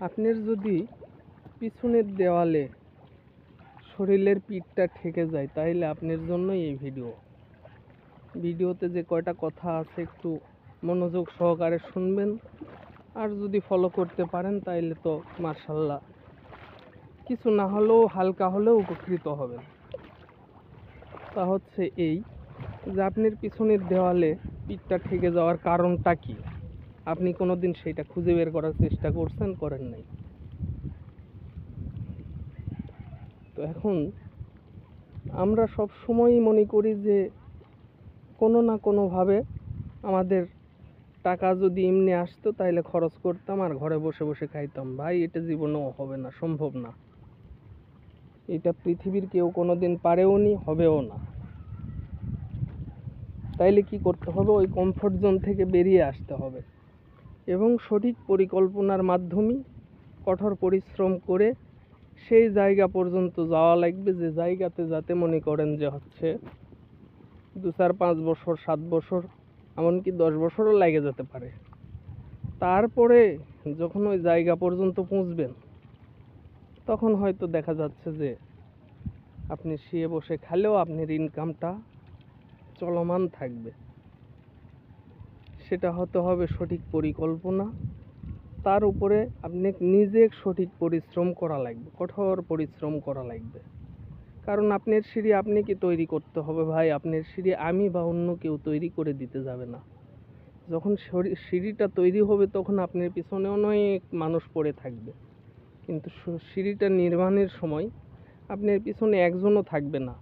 আপনার যদি পিছনের দেওয়ালে শরীরের পিঠটা ঠেকে যায় তাহলে আপনার জন্যই এই ভিডিও। ভিডিওতে যে কয়টা কথা আছে, একটু মনোযোগ সহকারে শুনবেন। আর যদি ফলো করতে পারেন, তাইলে তো মার্শাল্লাহ কিছু না হলেও, হালকা হলেও উপকৃত হবেন। তা হচ্ছে এই যে, আপনার পিছনের দেওয়ালে পিঠটা ঠেকে যাওয়ার কারণটা কি? আপনি কোনোদিন সেটা খুঁজে বের করার চেষ্টা করছেন, করেন নাই। তো এখন আমরা সব সময়ই মনে করি যে কোনো না কোনোভাবে আমাদের টাকা যদি এমনি আসতো তাহলে খরচ করতাম আর ঘরে বসে বসে খাইতাম। ভাই, এটা জীবনেও হবে না, সম্ভব না। এটা পৃথিবীর কেউ কোনো দিন পারেও নি, হবেও না। তাইলে কি করতে হবে? ওই কমফোর্ট জোন থেকে বেরিয়ে আসতে হবে। এবং সঠিক পরিকল্পনার মাধ্যমে কঠোর পরিশ্রম করে সেই জায়গা পর্যন্ত যাওয়া লাগবে, যে জায়গাতে যাতে মনে করেন যে হচ্ছে দু চার পাঁচ বছর, সাত বছর, এমনকি দশ বছরও লেগে যেতে পারে। তারপরে যখন ওই জায়গা পর্যন্ত পৌঁছবেন, তখন হয়তো দেখা যাচ্ছে যে আপনি শুয়ে বসে খেলেও আপনার ইনকামটা চলমান থাকবে। সেটা হতে হবে সঠিক পরিকল্পনা। তার উপরে আপনি নিজে সঠিক পরিশ্রম করা লাগবে, কঠোর পরিশ্রম করা লাগবে। কারণ আপনার সিঁড়ি আপনি কি তৈরি করতে হবে ভাই? আপনার সিঁড়ি আমি বা অন্য কেউ তৈরি করে দিতে যাবে না। যখন সিঁড়িটা তৈরি হবে তখন আপনার পিছনে অনেক মানুষ পড়ে থাকবে। কিন্তু সিঁড়িটা নির্মাণের সময় আপনার পিছনে একজনও থাকবে না।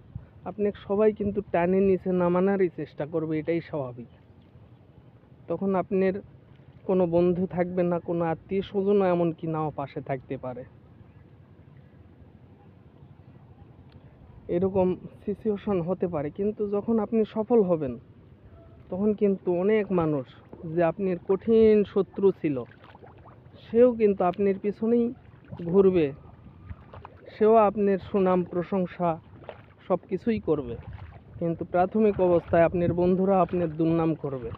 আপনাকে সবাই কিন্তু টানে নিচে নামানোরই চেষ্টা করবে, এটাই স্বাভাবিক। তখন আপনার কোনো বন্ধু থাকবে না, কোনো আত্মীয় স্বজনও এমনকি নাও পাশে থাকতে পারে। এরকম সিচুয়েশন হতে পারে। কিন্তু যখন আপনি সফল হবেন, তখন কিন্তু অনেক মানুষ যে আপনার কঠিন শত্রু ছিল, সেও কিন্তু আপনার পিছনেই ঘুরবে। সেও আপনার সুনাম, প্রশংসা সব কিছুই করবে। কিন্তু প্রাথমিক অবস্থায় আপনার বন্ধুরা আপনার দুর্নাম করবে।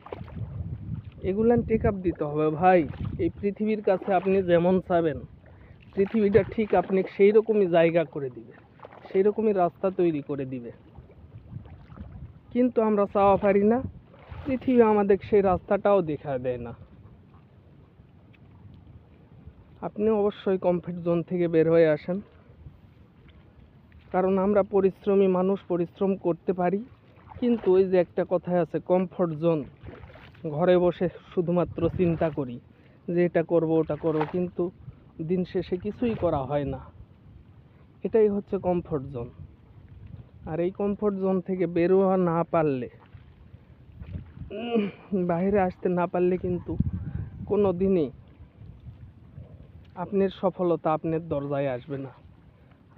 এগুলান টেক আপ দিতে হবে। ভাই, এই পৃথিবীর কাছে আপনি যেমন চাবেন, পৃথিবীটা ঠিক আপনি সেই রকমই জায়গা করে দিবে সেই রকমই রাস্তা তৈরি করে দিবে। কিন্তু আমরা চাওয়া পারি না, পৃথিবী আমাদের সেই রাস্তাটাও দেখা দেয় না। আপনি অবশ্যই কমফর্ট জোন থেকে বের হয়ে আসেন, কারণ আমরা পরিশ্রমী মানুষ, পরিশ্রম করতে পারি, কিন্তু ওই যে একটা কথায় আছে কমফর্ট জোন ঘরে বসে শুধুমাত্র চিন্তা করি যে এটা করব, ওটা করব, কিন্তু দিন শেষে কিছুই করা হয় না। এটাই হচ্ছে কমফর্ট জোন আর এই কমফর্ট জোন থেকে বেরোয়া না পারলে বাইরে আসতে না পারলে কিন্তু কোনো দিনই আপনার সফলতা আপনার দরজায় আসবে না।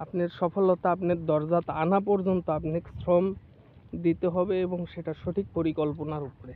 আপনার সফলতা আপনার দরজাতে আনা পর্যন্ত আপনাকে শ্রম দিতে হবে এবং সেটা সঠিক পরিকল্পনার উপরে।